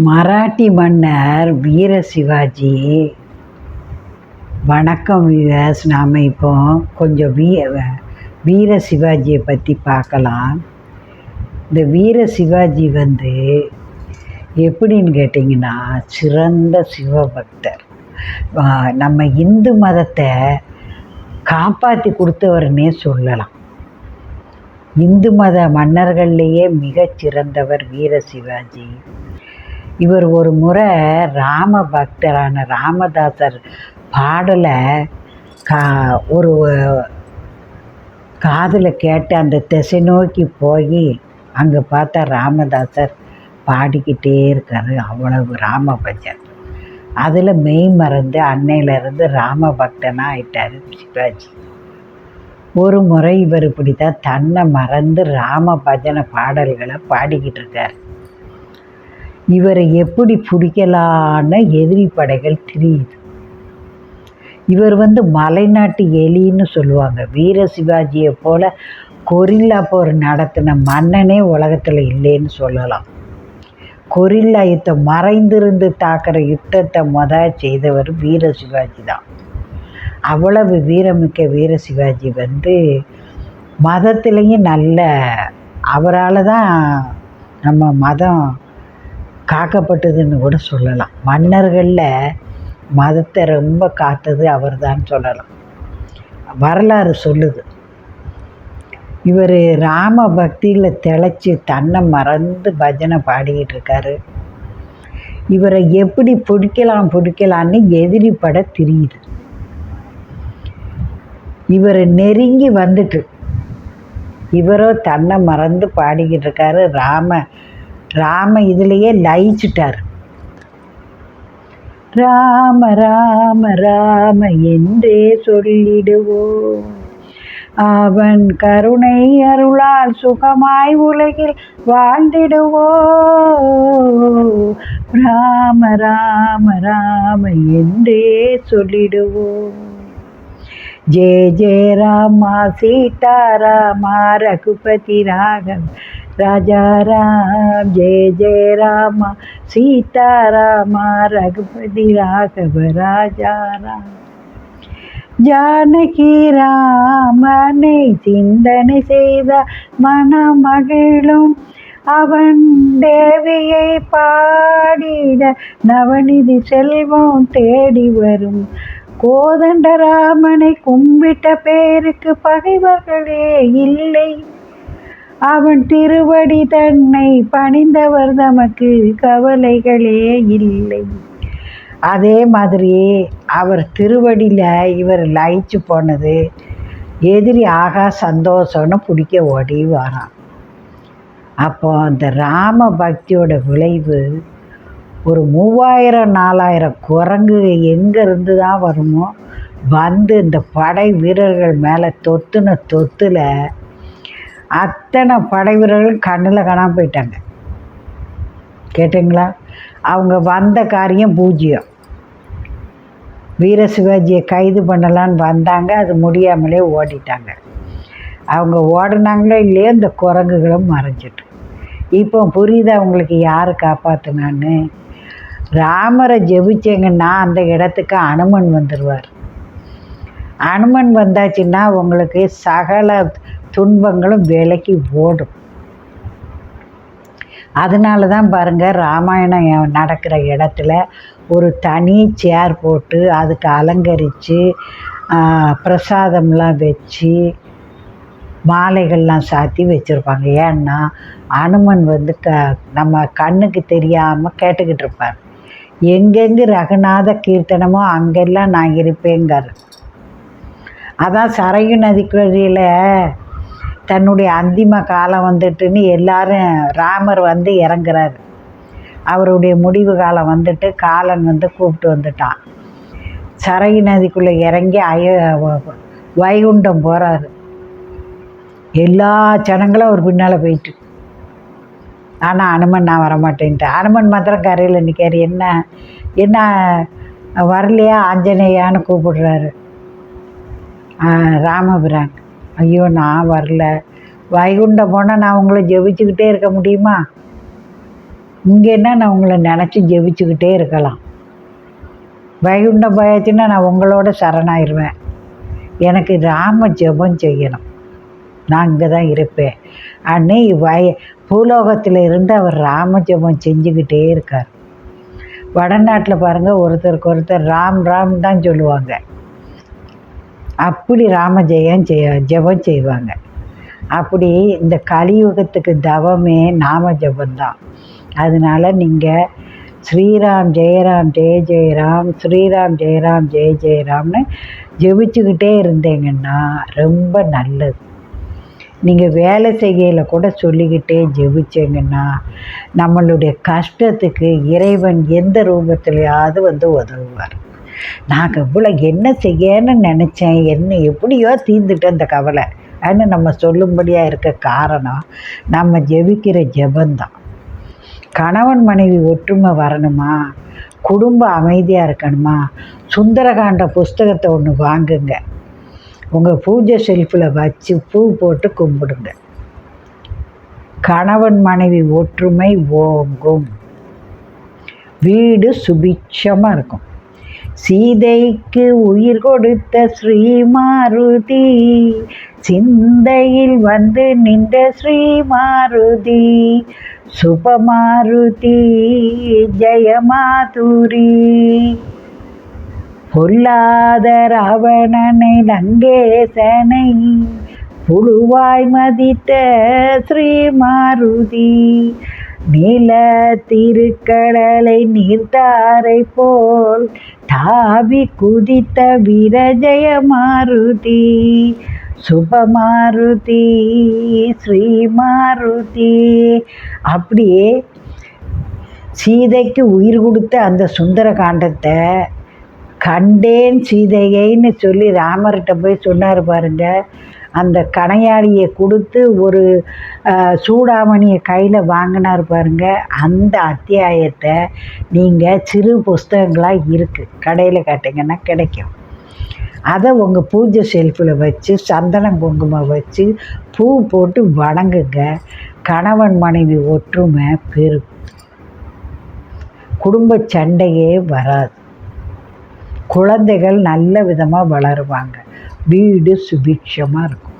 மராட்டி மன்னர் வீர சிவாஜி. வணக்கம் வீரஸ் நாம் இப்போ கொஞ்சம் வீ வீர சிவாஜியை பற்றி பார்க்கலாம். இந்த வீர சிவாஜி வந்து எப்படின்னு கேட்டிங்கன்னா சிறந்த சிவபக்தர். நம்ம இந்து மதத்தை காப்பாற்றி கொடுத்தவர்னே சொல்லலாம். இந்து மத மன்னர்கள்லேயே மிகச்சிறந்தவர் வீர சிவாஜி. இவர் ஒரு முறை ராம பக்தரான ராமதாசர் பாடலை கா ஒரு காதில் கேட்டு அந்த திசை நோக்கி போய் அங்கே பார்த்தா ராமதாசர் பாடிக்கிட்டே இருக்காரு. அவ்வளவு ராம பஜன். அதில் மெய் மறந்து அன்னையிலேருந்து ராம பக்தனாக ஆயிட்டார் சிவாஜி. ஒரு முறை இவர் இப்படி தான் தன்னை மறந்து ராம பஜனை பாடல்களை பாடிக்கிட்டு இருக்கார். இவரை எப்படி பிடிக்கலான்னு எதிரி படைகள் தெரியுது. இவர் வந்து மலைநாட்டு எலின்னு சொல்லுவாங்க. வீர சிவாஜியை போல கொரில்லா போர் நடத்தின மன்னனே உலகத்தில் இல்லைன்னு சொல்லலாம். கொரில்லா யுத்தம் மறைந்திருந்து தாக்குற யுத்தத்தை முத செய்தவர் வீர சிவாஜி தான். அவ்வளவு வீரமிக்க வீர சிவாஜி வந்து மதத்துலேயும் நல்ல அவரால் தான் நம்ம மதம் காக்கப்பட்டதுன்னு கூட சொல்லலாம். மன்னர்களில் மதத்தை ரொம்ப காத்தது அவர் தான் சொல்லலாம். வரலாறு சொல்லுது. இவர் ராம பக்தியில் திளைச்சி தன்னை மறந்து பஜனை பாடிக்கிட்டு இருக்காரு. இவரை எப்படி பிடிக்கலாம் பிடிக்கலான்னு எதிரி பட தெரியுது. இவர் நெருங்கி வந்துட்டு இவரோ தன்னை மறந்து பாடிக்கிட்டு இருக்காரு ராம ராம இதுலேயே லயிச்சிட்டார். ராம ராம ராம என்றே சொல்லிடுவோம். அவன் கருணை அருளால் சுகமாய் உலகில் வாழ்ந்திடுவோ ராம ராம ராம என்றே சொல்லிடுவோம். ஜெய ஜெய ராமா சீதாராமா ரகுபதி ராகவ் ராஜா ராம் ஜெய ஜெய ராமா சீதாராமா ரகுபதி ராகவ ராஜா ராம். ஜானகி ராமனை சிந்தனை செய்த மனமகிழும் அவன் தேவியை பாடிட நவநிதி செல்வம் தேடி வரும். கோதண்டராமனை கும்பிட்ட பேருக்கு பகைவர்களே இல்லை. அவன் திருவடி தன்னை பணிந்தவர் தமக்கு கவலைகளே இல்லை. அதே மாதிரி அவர் திருவடியில் இவர் லயிச்சு போனது எதிரி ஆகா சந்தோஷம்னு பிடிக்க ஓடி வரான். அப்போ அந்த ராம பக்தியோட விளைவு ஒரு மூவாயிரம் நாலாயிரம் குரங்கு எங்கேருந்து தான் வருமோ வந்து இந்த படை வீரர்கள் மேலே தொத்துன தொத்தில் அத்தனை படை வீரர்கள் கண்ணில் காணாமல் போயிட்டாங்க. கேட்டுங்களா? அவங்க வந்த காரியம் பூஜ்ஜியம். வீர சிவாஜியை கைது பண்ணலான்னு வந்தாங்க அது முடியாமலே ஓடிட்டாங்க. அவங்க ஓடினாங்களோ இல்லையோ இந்த குரங்குகளும் மறைஞ்சிட்டு. இப்போ புரியுதா அவங்களுக்கு யார் காப்பாற்றினான்னு ராமரை ஜெபிச்சேங்கன்னா அந்த இடத்துக்கு அனுமன் வந்துடுவார் அனுமன் வந்தாச்சுன்னா உங்களுக்கு சகல துன்பங்களும் விலைக்கு ஓடும். அதனால தான் பாருங்கள் ராமாயணம் நடக்கிற இடத்துல ஒரு தனி சேர் போட்டு அதுக்கு அலங்கரித்து பிரசாதம்லாம் வச்சு மாலைகள்லாம் சாத்தி வச்சுருப்பாங்க. ஏன்னா அனுமன் வந்து க நம்ம கண்ணுக்கு தெரியாமல் கேட்டுக்கிட்டு இருப்பார். எங்கெங்கு ரகுநாத கீர்த்தனமோ அங்கெல்லாம் நான் இருப்பேங்கார் அதான் சரையு நதிக்குழியில் தன்னுடைய அந்திம காலம் வந்துட்டுன்னு எல்லாரும் ராமர் வந்து இறங்குறாரு. அவருடைய முடிவு காலம் வந்துட்டு காலன் வந்து கூப்பிட்டு வந்துட்டான். சரகி நதிக்குள்ளே இறங்கி அய வைகுண்டம் போகிறாரு எல்லா ஜனங்களும் அவர் பின்னால் போயிட்டு ஆனால் அனுமன் நான் வரமாட்டேன்ட்டேன் அனுமன் மாத்திரம் கரையில் நிற்கார் என்ன என்ன வரலையா? ஆஞ்சநேயான்னு கூப்பிடுறாரு. ராமபிரான். ஐயோ நான் வரல. வைகுண்டம் போனால் நான் உங்களை ஜெபிச்சுக்கிட்டே இருக்க முடியுமா? இங்கேன்னா நான் உங்களை நினச்சி ஜெபிச்சுக்கிட்டே இருக்கலாம். வைகுண்ட போயாச்சுன்னா நான் உங்களோட சரணாயிருவேன். எனக்கு ராம ஜெபம் செய்யணும். நான் இங்கே தான் இருப்பேன். அன்னே வய பூலோகத்தில் இருந்து அவர் ராம ஜெபம் செஞ்சுக்கிட்டே இருக்கார். வடநாட்டில் பாருங்கள் ஒருத்தருக்கு ஒருத்தர் ராம் ராம் தான் சொல்லுவாங்க. அப்படி ராம ஜெயம் செய்ய ஜெபம் செய்வாங்க. அப்படி இந்த கலியுகத்துக்கு தவமே நாம ஜபந்தான் அதனால நீங்கள் ஸ்ரீராம் ஜெயராம் ஜெய ஜெயராம் ஸ்ரீராம் ஜெயராம் ஜெய ஜெயராம்னு ஜெபிச்சுக்கிட்டே இருந்தீங்கன்னா ரொம்ப நல்லது. நீங்கள் வேலை செய்கையில் கூட சொல்லிக்கிட்டே ஜெபிச்சிங்கன்னா நம்மளுடைய கஷ்டத்துக்கு இறைவன் எந்த ரூபத்திலையாவது வந்து உதவுவார். நாங்கள் இவ்வளோ என்ன செய்யன்னு நினச்சேன் என்ன எப்படியோ தீர்ந்துட்டேன் அந்த கவலை. அப்படின்னு நம்ம சொல்லும்படியாக இருக்க காரணம் நம்ம ஜெபிக்கிற ஜெபந்தான் கணவன் மனைவி ஒற்றுமை வரணுமா? குடும்பம் அமைதியாக இருக்கணுமா? சுந்தரகாண்ட புஸ்தகத்தை ஒன்று வாங்குங்க. உங்கள் பூஜை செல்ஃபில் வச்சு பூ போட்டு கும்பிடுங்க. கணவன் மனைவி ஒற்றுமை ஓங்கும். வீடு சுபிட்சமாக இருக்கும். சீதைக்கு உயிர் கொடுத்த ஸ்ரீமாருதி சிந்தையில் வந்து நின்ற ஸ்ரீமாருதி. சுபமாருதி ஜெயமாதுரி. பொல்லாத ராவணனை லங்கேசனை புழுவாய் மதித்த ஸ்ரீமாருதி. நீல திருக்கடலை நீர்த்தாரை போல் தாவி குதித்த விரஜய மாருதி சுபமாருதி ஸ்ரீ மாருதி அப்படியே சீதைக்கு உயிர் கொடுத்த அந்த சுந்தர காண்டத்தை கண்டேன் சீதையைன்னு சொல்லி ராமர்கிட்ட போய் சொன்னார் பாருங்கள் அந்த கணையாளியை கொடுத்து ஒரு சூடாமணியை கையில் வாங்கினார் பாருங்க. அந்த அத்தியாயத்தை நீங்கள் சிறு புஸ்தகங்களாக இருக்குது கடையில் கேட்டிங்கன்னா கிடைக்கும். அதை உங்கள் பூஜை செல்ஃபில் வச்சு சந்தனம் குங்குமம் வச்சு பூ போட்டு வணங்குங்க. கணவன் மனைவி ஒற்றுமை பெரும். குடும்ப சண்டையே வராது. குழந்தைகள் நல்ல விதமாக வளருவாங்க. வீடு சுபிக்ஷமாக இருக்கும்.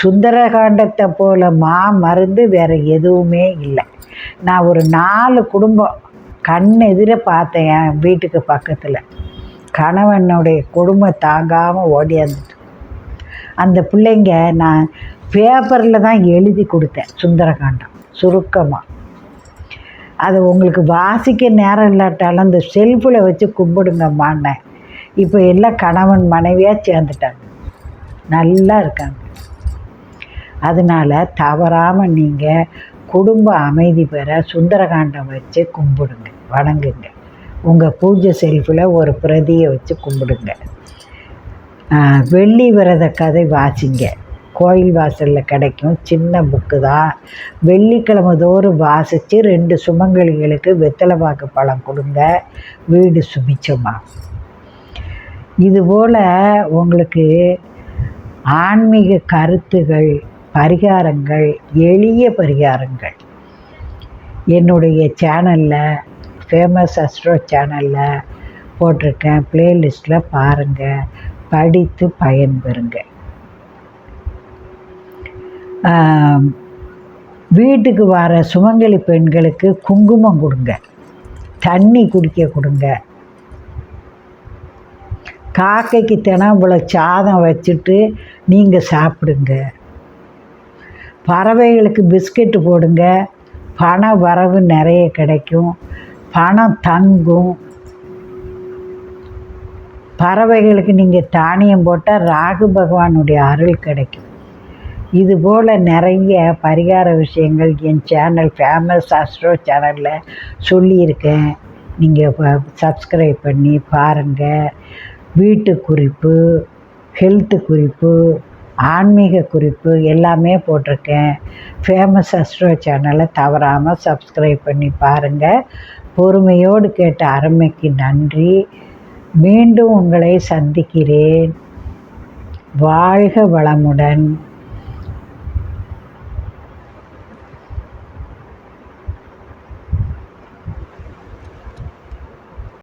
சுந்தரகாண்டத்தை போல் மா மருந்து வேறு எதுவுமே இல்லை. நான் ஒரு நாலு குடும்பம் கண் எதிர பார்த்தேன் என் வீட்டுக்கு பக்கத்தில். கணவனுடைய குடும்பம் தாங்காமல் ஓடியாந்துட்டு அந்த பிள்ளைங்க நான் பேப்பரில் தான் எழுதி கொடுத்தேன் சுந்தரகாண்டம் சுருக்கமாக அது உங்களுக்கு வாசிக்க நேரம் இல்லாட்டாலும் அந்த செல்ஃபில் வச்சு கும்பிடுங்கம்மான்னேன் இப்போ எல்லாம் கணவன் மனைவியாக சேர்ந்துட்டாங்க. நல்லா இருக்காங்க. அதனால் தவறாமல் நீங்கள் குடும்ப அமைதி பெற சுந்தரகாண்டம் வச்சு கும்பிடுங்க வணங்குங்க. உங்கள் பூஜை செல்ஃபில் ஒரு பிரதியை வச்சு கும்பிடுங்க. வெள்ளி விரத கதை வாசிங்க. கோயில் வாசலில் கிடைக்கும் சின்ன புக்கு தான். வெள்ளிக்கிழமை தோறும் வாசித்து ரெண்டு சுமங்கலிகளுக்கு வெத்தலை பாக்கு பழம் கொடுங்க. வீடு சுபிச்சமாகும் இதுபோல் உங்களுக்கு ஆன்மீக கருத்துகள் பரிகாரங்கள் எளிய பரிகாரங்கள். என்னுடைய சேனலில் ஃபேமஸ் அஸ்ட்ரோ சேனலில் போட்டிருக்கேன். ப்ளேலிஸ்ட்டில் பாருங்கள் படித்து பயன்பெறுங்க. வீட்டுக்கு வர சுமங்கலி பெண்களுக்கு குங்குமம் கொடுங்க. தண்ணி குடிக்க கொடுங்க. காக்கைக்கு தினம் இவ்வளோ சாதம் வச்சுட்டு நீங்கள் சாப்பிடுங்க. பறவைகளுக்கு பிஸ்கெட்டு போடுங்க. பண வரவு நிறைய கிடைக்கும். பணம் தங்கும். பறவைகளுக்கு நீங்கள் தானியம் போட்டால் ராகு பகவானுடைய அருள் கிடைக்கும். இதுபோல் நிறைய பரிகார விஷயங்கள் என் சேனல் ஃபேமஸ் அஸ்ட்ரோ சேனலில் சொல்லியிருக்கேன். நீங்கள் சப்ஸ்கிரைப் பண்ணி பாருங்கள் வீட்டு குறிப்பு ஹெல்த்து குறிப்பு ஆன்மீக குறிப்பு எல்லாமே போட்டிருக்கேன். ஃபேமஸ் அஸ்ட்ரோ சேனலை தவறாமல் சப்ஸ்கிரைப் பண்ணி பாருங்கள் பொறுமையோடு கேட்ட அருமைக்கு நன்றி. மீண்டும் உங்களை சந்திக்கிறேன். வாழ்க வளமுடன்.